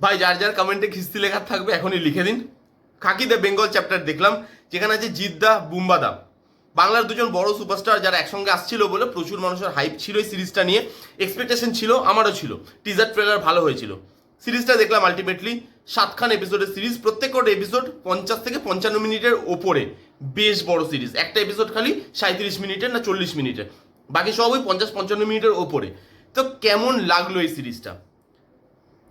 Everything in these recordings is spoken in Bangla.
ভাই, যার যার কমেন্টে খিস্তি লেখা থাকবে, এখনই লিখে দিন। খাকি দ্য বেঙ্গল চ্যাপ্টার দেখলাম, যেখানে আছে জিদ্দা বুম্বাদা। বাংলার দুজন বড় সুপারস্টার যারা একসঙ্গে আসছিল বলে প্রচুর মানুষের হাইপ ছিল এই সিরিজটা নিয়ে। এক্সপেকটেশন ছিল, আমারও ছিল। টিজার ট্রেলার ভালো হয়েছিল। সিরিজটা দেখলাম আলটিমেটলি সাতখান এপিসোডের সিরিজ প্রত্যেক এপিসোড পঞ্চাশ থেকে পঞ্চান্ন মিনিটের ওপরে। বেশ বড় সিরিজ। একটা এপিসোড খালি সাঁত্রিশ মিনিটের না চল্লিশ মিনিটের? বাকি সব ওই পঞ্চাশ পঞ্চান্ন মিনিটের ওপরে। তো কেমন লাগল এই সিরিজটা?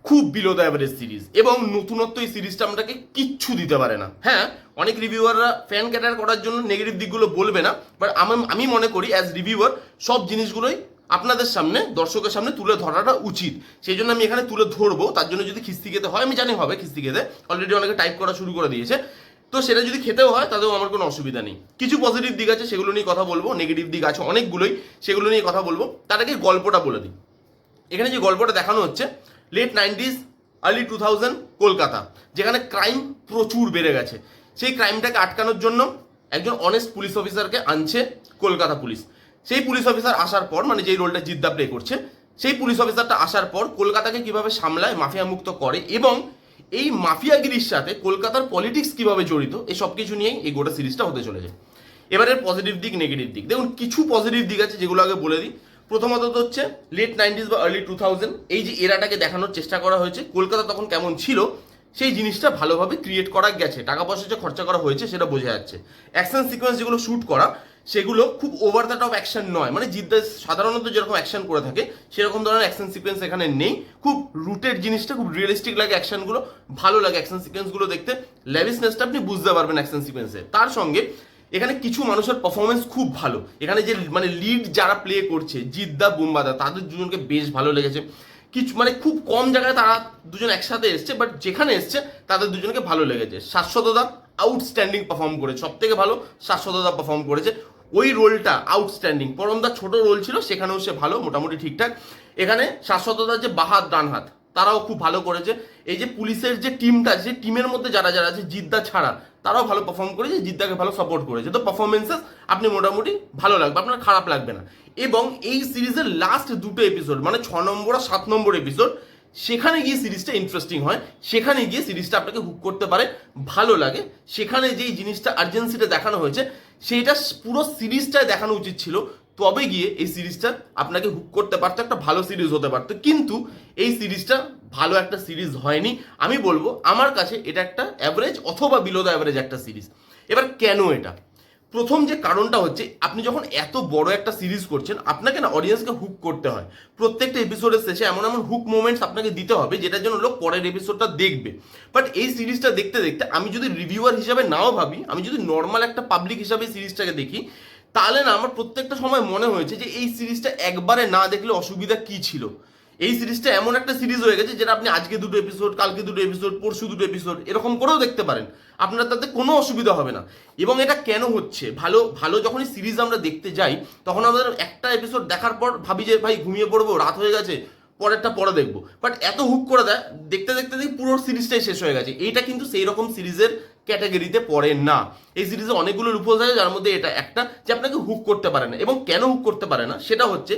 খুব বিলো দ্য অ্যাভারেজ সিরিজ এবং নতুনত্ব এই সিরিজটা আমাকে কিচ্ছু দিতে পারে না। হ্যাঁ অনেক রিভিউয়াররা ফ্যান ক্যাটার করার জন্য নেগেটিভ দিকগুলো বলবে না বাট আমি আমি মনে করি অ্যাজ রিভিউয়ার সব জিনিসগুলোই আপনাদের সামনে, দর্শকের সামনে তুলে ধরাটা উচিত। সেই জন্য আমি এখানে তুলে ধরবো, তার জন্য যদি খিস্তি খেতে হয়, আমি জানি হবে খিস্তি খেতে অলরেডি অনেকে টাইপ করা শুরু করে দিয়েছে। তো সেটা যদি খেতেও হয়, তাতেও আমার কোনো অসুবিধা নেই। কিছু পজিটিভ দিক আছে, সেগুলো নিয়ে কথা বলব নেগেটিভ দিক আছে অনেকগুলোই, সেগুলো নিয়ে কথা বলব। তার আগে গল্পটা বলে দিই। এখানে যে গল্পটা দেখানো হচ্ছে late nineties early two thousand Kolkata, যেখানে ক্রাইম প্রচুর বেড়ে গেছে। সেই ক্রাইমটাকে আটকানোর জন্য একজন অনেস্ট পুলিশ অফিসারকে আনছে কলকাতা পুলিশ সেই পুলিশ অফিসার আসার পর মানে যেই রোলটা জিদ্দা প্লে করছে, সেই পুলিশ অফিসারটা আসার পর কলকাতাকে কীভাবে সামলায় মাফিয়া মুক্ত করে এবং এই মাফিয়াগিরির সাথে কলকাতার পলিটিক্স কীভাবে জড়িত, এই সব কিছু নিয়েই এই গোটা সিরিজটা হতে চলেছে। এবারের পজিটিভ দিক নেগেটিভ দিক। দেখুন, কিছু পজিটিভ দিক আছে যেগুলো আগে বলে দিই। প্রথমত হচ্ছে লেট নাইনটিস বা আর্লি টু থাউজেন্ড এই যে এরাটাকে দেখানোর চেষ্টা করা হয়েছে, কলকাতা তখন কেমন ছিল, সেই জিনিসটা ভালোভাবে ক্রিয়েট করা গেছে, টাকা পয়সা যে খরচা করা হয়েছে সেটা বোঝা যাচ্ছে। অ্যাকশন সিকোয়েন্স যেগুলো শ্যুট করা, সেগুলো খুব ওভার দ্য টপ অ্যাকশন নয় মানে জিদ্দা সাধারণত যেরকম অ্যাকশন করে থাকে, সেরকম ধরনের অ্যাকশন সিকোয়েন্স এখানে নেই। খুব রুটেড জিনিসটা, খুব রিয়েলিস্টিক লাগে অ্যাকশনগুলো ভালো লাগে অ্যাকশন সিকোয়েন্সগুলো দেখতে। ল্যাভিসনেসটা আপনি বুঝতে পারবেন অ্যাকশন সিকোয়েন্সে তার সঙ্গে এখানে কিছু মানুষের পারফরমেন্স খুব ভালো। এখানে যে মানে লিড যারা প্লে করছে জিদ্দা বুম্বাদা তাদের দুজনকে বেশ ভালো লেগেছে। কিছু মানে খুব কম জায়গায় তারা দুজন একসাথে এসছে বাট যেখানে এসছে, তাদের দুজনকে ভালো লেগেছে। শাশ্বতদা আউটস্ট্যান্ডিং পারফর্ম করে সব থেকে ভালো শাশ্বতদা পারফর্ম করেছে। ওই রোলটা আউটস্ট্যান্ডিং পরমদা ছোট রোল ছিল, সেখানেও সে ভালো, মোটামুটি ঠিকঠাক। এখানে শাশ্বতদার যে বাহাত ডান হাত তারাও খুব ভালো করেছে। এই যে পুলিশের যে টিমটা যে টিমের মধ্যে যারা যারা আছে, জিদ্দা ছাড়া, তারাও ভালো পারফর্ম করেছে, জিদ্দাকে ভালো সাপোর্ট করেছে। তো পারফরমেন্সেস আপনি মোটামুটি ভালো লাগবে, আপনার খারাপ লাগবে না। এবং এই সিরিজের লাস্ট দুটো এপিসোড মানে ছ নম্বর আর সাত নম্বর এপিসোড সেখানে গিয়ে সিরিজটা ইন্টারেস্টিং হয়। সেখানে গিয়ে সিরিজটা আপনাকে হুক করতে পারে, ভালো লাগে। সেখানে যেই জিনিসটা আর্জেন্সিটা দেখানো হয়েছে, সেইটা পুরো সিরিজটায় দেখানো উচিত ছিল। তবে গিয়ে এই সিরিজটা আপনাকে হুক করতে পারতো, একটা ভালো সিরিজ হতে পারতো। কিন্তু এই সিরিজটা ভালো একটা সিরিজ হয়নি। আমি বলব, আমার কাছে এটা একটা অ্যাভারেজ অথবা বিলো দ্য অ্যাভারেজ একটা সিরিজ। এবার কেন এটা? প্রথম যে কারণটা হচ্ছে, আপনি যখন এত বড় একটা সিরিজ করছেন, আপনাকে না অডিয়েন্সকে হুক করতে হয়। প্রত্যেকটা এপিসোডের শেষে এমন এমন হুক মোমেন্টস আপনাকে দিতে হবে, যেটার জন্য লোক পরের এপিসোডটা দেখবে। বাট এই সিরিজটা দেখতে দেখতে, আমি যদি রিভিউয়ার হিসাবে নাও ভাবি, আমি যদি নর্মাল একটা পাবলিক হিসাবে সিরিজটাকে দেখি তাহলে না আমার প্রত্যেকটা সময় মনে হয়েছে যে এই সিরিজটা একবারে না দেখলে অসুবিধা কি ছিল? এই সিরিজটা এমন একটা সিরিজ হয়ে গেছে যেটা আপনি আজকে দুটো এপিসোড কালকে দুটো এপিসোড পরশু দুটো এপিসোড এরকম করেও দেখতে পারেন। আপনার তাতে কোনো অসুবিধা হবে না। এবং এটা কেন হচ্ছে? ভালো ভালো যখনই সিরিজ আমরা দেখতে যাই, তখন আমাদের একটা এপিসোড দেখার পর ভাবি যে, ভাই, ঘুমিয়ে পড়ব, রাত হয়ে গেছে। পরেরটা পরে দেখব। বাট এত হুক করে দেয়, দেখতে দেখতে দেখি পুরো সিরিজটাই শেষ হয়ে গেছে। এইটা কিন্তু সেই রকম সিরিজের ক্যাটাগরিতে পড়ে না। এই সিরিজে অনেকগুলো লুপোজ আছে, যার মধ্যে এটা একটা, যে আপনাকে হুক করতে পারে না। এবং কেন হুক করতে পারে না, সেটা হচ্ছে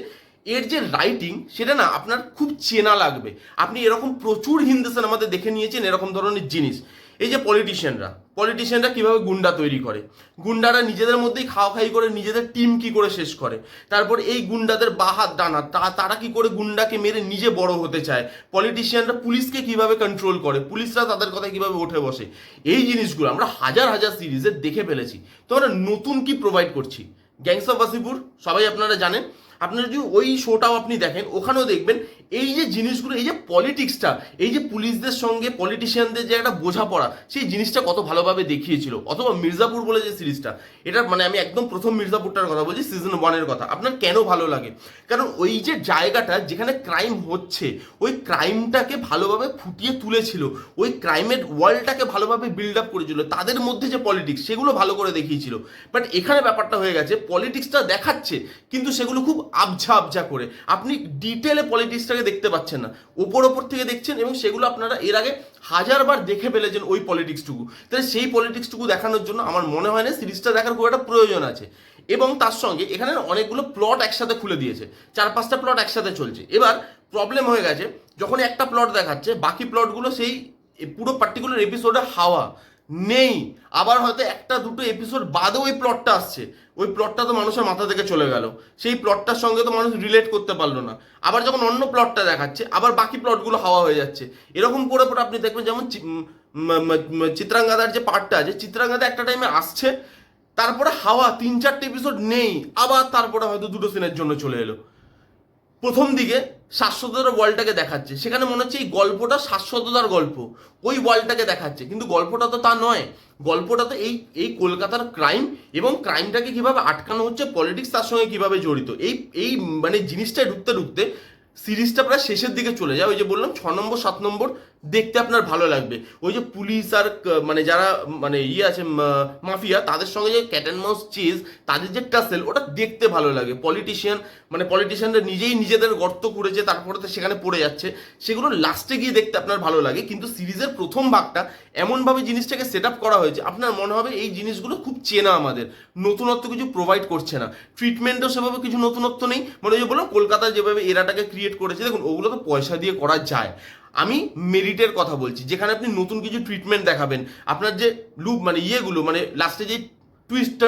এর যে রাইটিং সেটা না আপনার খুব চেনা লাগবে। আপনি এরকম প্রচুর হিন্দি সিনেমাতে দেখে নিয়েছেন এরকম ধরনের জিনিস। এই যে পলিটিশিয়ানরা পলিটিশিয়ানরা কীভাবে গুন্ডা তৈরি করে? গুন্ডারা নিজেদের মধ্যেই খাওয়া খাই করে নিজেদের টিম কি করে শেষ করে? তারপর এই গুন্ডাদের বাহাত ডানা তারা কি করে গুন্ডাকে মেরে নিজে বড় হতে চায়? পলিটিশিয়ানরা পুলিশকে কীভাবে কন্ট্রোল করে? পুলিশরা তাদের কথায় কীভাবে উঠে বসে? এই জিনিসগুলো আমরা হাজার হাজার সিরিজে দেখে ফেলেছি। তো আমরা নতুন কি প্রোভাইড করছি? গ্যাংস অফ ওয়াসিপুর সবাই আপনারা জানেন। আপনারা যদি ওই শোটাও আপনি দেখেন, ওখানেও দেখবেন এই যে জিনিসগুলো, এই যে পলিটিক্সটা এই যে পুলিশদের সঙ্গে পলিটিশিয়ানদের যে একটা বোঝাপড়া, সেই জিনিসটা কত ভালোভাবে দেখিয়েছিল। অথবা মির্জাপুর বলে যে সিরিজটা, এটা মানে আমি একদম প্রথম মির্জাপুরটার কথা বলছি সিজন ওয়ানের কথা। আপনার কেন ভালো লাগে? কারণ ওই যে জায়গাটা যেখানে ক্রাইম হচ্ছে, ওই ক্রাইমটাকে ভালোভাবে ফুটিয়ে তুলেছিল, ওই ক্রাইমের ওয়ার্ল্ডটাকে ভালোভাবে বিল্ড আপ করেছিল, তাদের মধ্যে যে পলিটিক্স সেগুলো ভালো করে দেখিয়েছিল। বাট এখানে ব্যাপারটা হয়ে গেছে পলিটিক্সটা দেখাচ্ছে, কিন্তু সেগুলো খুব আবঝা আবঝা করে। আপনি ডিটেলে পলিটিক্সটাকে দেখতে পাচ্ছেন না। ওপর ওপর থেকে দেখছেন এবং সেগুলো আপনারা এর আগে হাজারবার দেখে ফেলেছেন ওই পলিটিক্সটুকু। তাহলে সেই পলিটিক্সটুকু দেখানোর জন্য আমার মনে হয় না সিরিজটা দেখার খুব একটা প্রয়োজন আছে। এবং তার সঙ্গে এখানে অনেকগুলো প্লট একসাথে খুলে দিয়েছে। চার পাঁচটা প্লট একসাথে চলছে। এবার প্রবলেম হয়ে গেছে, যখন একটা প্লট দেখাচ্ছে, বাকি প্লটগুলো সেই পুরো পার্টিকুলার এপিসোডে হাওয়া। নেই। আবার হয়তো একটা দুটো এপিসোড বাদেও ওই প্লটটা আসছে। ওই প্লটটা তো মানুষের মাথা থেকে চলে গেল। সেই প্লটটার সঙ্গে তো মানুষ রিলেট করতে পারল না। আবার যখন অন্য প্লটটা দেখাচ্ছে, আবার বাকি প্লটগুলো হাওয়া হয়ে যাচ্ছে। এরকম করে পরে আপনি দেখবেন যেমন চিত্রাঙ্গাদার যে পার্টটা আছে, চিত্রাঙ্গাদা একটা টাইমে আসছে, তারপরে হাওয়া, তিন চারটে এপিসোড নেই। আবার তারপরে হয়তো দুটো সিনের জন্য চলে এলো। প্রথম দিকে শাশ্বততার বলটাকে দেখাচ্ছে। সেখানে মনে হচ্ছে এই গল্পটা শাশ্বততার গল্প। ওই বলটাকে দেখাচ্ছে। কিন্তু গল্পটা তো তা নয়। গল্পটা তো এই এই কলকাতার ক্রাইম এবং ক্রাইমটাকে কীভাবে আটকানো হচ্ছে পলিটিক্স তার সঙ্গে কীভাবে জড়িত। এই এই মানে জিনিসটা ঢুকতে ঢুকতে সিরিজটা প্রায় শেষের দিকে চলে যায়। ওই যে বললাম, ছ নম্বর, সাত নম্বর দেখতে আপনার ভালো লাগবে। ওই যে পুলিশ আর মানে যারা মানে ইয়ে আছে মাফিয়া, তাদের সঙ্গে যে ক্যাট অ্যান্ড মাউস চিজ তাদের যে টাসেল ওটা দেখতে ভালো লাগে। পলিটিশিয়ান মানে পলিটিশিয়ানরা নিজেই নিজেদের গর্ত করেছে তারপরে তো সেখানে পড়ে যাচ্ছে। সেগুলো লাস্টে গিয়ে দেখতে আপনার ভালো লাগে। কিন্তু সিরিজের প্রথম ভাগটা এমনভাবে জিনিসটাকে সেট আপ করা হয়েছে, আপনার মনে হবে এই জিনিসগুলো খুব চেনা আমাদের। নতুনত্ব কিছু প্রোভাইড করছে না। ট্রিটমেন্টও সেভাবে কিছু নতুনত্ব নেই। মানে ওই যে বললাম, কলকাতায় যেভাবে এরাটাকে ক্রিয়েট করেছে, দেখুন, ওগুলো তো পয়সা দিয়ে করা যায়। আমি মেরিটের কথা বলছি, যেখানে আপনি নতুন কিছু ট্রিটমেন্ট দেখাবেন। আপনার যে লুপ মানে ইয়েগুলো মানে লাস্টে যে টুইস্ট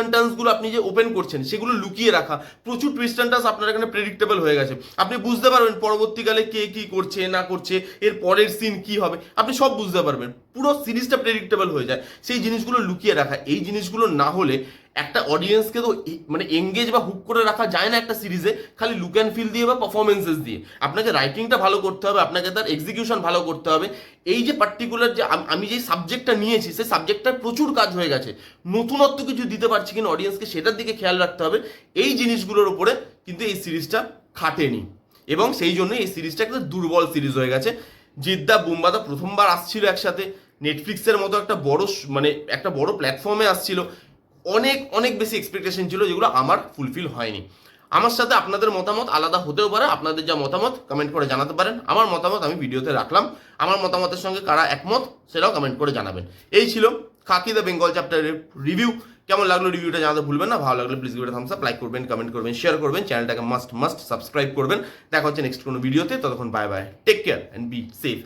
আপনি যে ওপেন করছেন, সেগুলো লুকিয়ে রাখা, প্রচুর টুইস্ট আপনার এখানে প্রেডিক্টেবল হয়ে গেছে। আপনি বুঝতে পারবেন পরবর্তীকালে কে কি করছে, না করছে, এর পরের সিন কি হবে, আপনি সব বুঝতে পারবেন। পুরো সিরিজটা প্রেডিক্টেবল হয়ে যায়। সেই জিনিসগুলো লুকিয়ে রাখা, এই জিনিসগুলো না হলে একটা অডিয়েন্সকে তো মানে এঙ্গেজ বা হুক করে রাখা যায় না একটা সিরিজে খালি লুক অ্যান্ড ফিল দিয়ে বা পারফরমেন্সেস দিয়ে। আপনাকে রাইটিংটা ভালো করতে হবে, আপনাকে তার এক্সিকিউশন ভালো করতে হবে। এই যে পার্টিকুলার যে আমি যে সাবজেক্টটা নিয়েছি, সেই সাবজেক্টটার প্রচুর কাজ হয়ে গেছে। নতুনত্ব কিছু দিতে পারছি কিনা অডিয়েন্সকে সেটার দিকে খেয়াল রাখতে হবে। এই জিনিসগুলোর উপরে কিন্তু এই সিরিজটা খাটেনি। এবং সেই জন্য এই সিরিজটা একটা দুর্বল সিরিজ হয়ে গেছে। জিদ্দা, বুম্বাদা প্রথমবার আসছিল একসাথে। নেটফ্লিক্সের মতো একটা বড় মানে একটা বড় প্ল্যাটফর্মে আসছিল। অনেক অনেক বেশি এক্সপেকটেশন ছিল যেগুলো আমার ফুলফিল হয়নি। আমার সাথে আপনাদের মতামত আলাদা হতেও পারে, আপনাদের যা মতামত কমেন্ট করে জানাতে পারেন। আমার মতামত আমি ভিডিওতে রাখলাম। আমার মতামতের সঙ্গে কারা একমত সেটাও কমেন্ট করে জানাবেন। এই ছিল খাকি দ্য বেঙ্গল চ্যাপ্টারের রিভিউ কেমন লাগল রিভিউটা জানাতে ভুলবেন না। ভালো লাগলে প্লিজ ভিডিওটা থামস আপ লাইক করবেন কমেন্ট করবেন শেয়ার করবেন চ্যানেলটাকে মাস্ট মাস্ট সাবস্ক্রাইব করবেন। দেখা হচ্ছে নেক্সট কোনো ভিডিওতে ততক্ষণ bye bye take care and be safe